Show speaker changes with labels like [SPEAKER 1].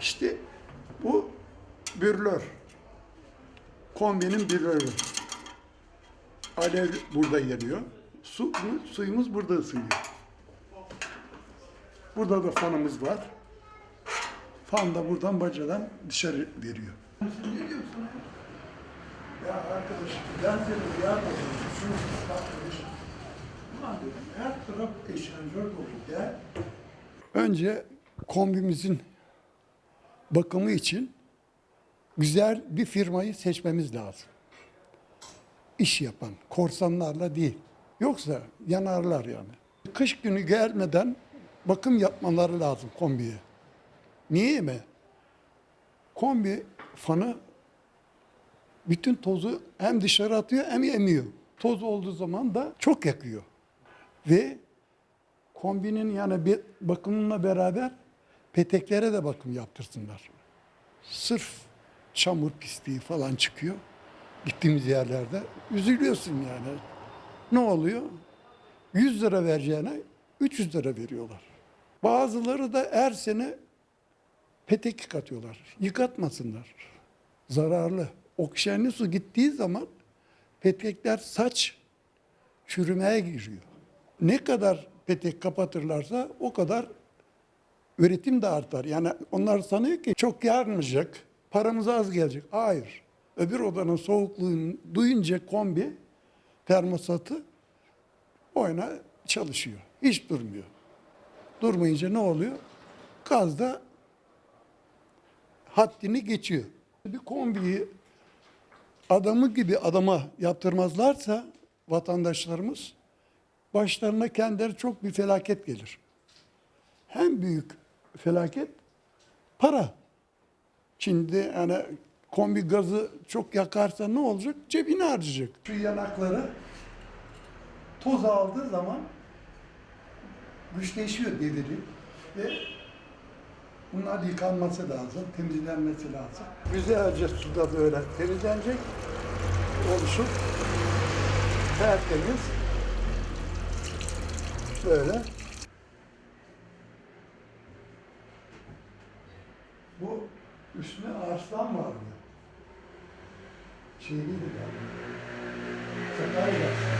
[SPEAKER 1] İşte bu bürlör. Kombinin bürlörü. Alev burada yanıyor. Su, bu- suyumuz burada ısınıyor. Burada da fanımız var. Fan da buradan bacadan dışarı veriyor. Ne diyorsun ya? Arkadaş ben seni ziyaret ediyorum. Şunu arkadaş. Ulan dedim her taraf eşanjör dolu ya. Önce kombimizin bakımı için güzel bir firmayı seçmemiz lazım. İş yapan, korsanlarla değil. Yoksa yanarlar yani. Kış günü gelmeden bakım yapmaları lazım kombiye. Niye mi? Kombi fanı bütün tozu hem dışarı atıyor hem emiyor. Toz olduğu zaman da çok yakıyor. Ve kombinin yani bir bakımına beraber peteklere de bakım yaptırsınlar. Sırf çamur pisliği falan çıkıyor. Gittiğimiz yerlerde üzülüyorsun yani. Ne oluyor? 100 lira vereceğine 300 lira veriyorlar. Bazıları da her sene petek yıkatıyorlar. Yıkatmasınlar. Zararlı. Oksijenli su gittiği zaman petekler saç çürümeye giriyor. Ne kadar petek kapatırlarsa o kadar üretim de artar. Yani onlar sanıyor ki çok yarmayacak, paramız az gelecek. Hayır. Öbür odanın soğukluğunu duyunca kombi termosatı oyna çalışıyor. Hiç durmuyor. Durmayınca ne oluyor? Gaz da haddini geçiyor. Bir kombiyi adamı gibi adama yaptırmazlarsa vatandaşlarımız başlarına kendileri çok bir felaket gelir. Hem büyük felaket para. Şimdi yani kombi gazı çok yakarsa ne olacak? Cebini harcayacak. Şu yanakları toz aldığı zaman güçleşiyor deviri ve bunlar yıkanması lazım, temizlenmesi lazım. Güzelce suda böyle temizlenecek, oluşup tertemiz böyle. Bu üstüne Arslan vardı. Şeyliydi galiba. Sakarya.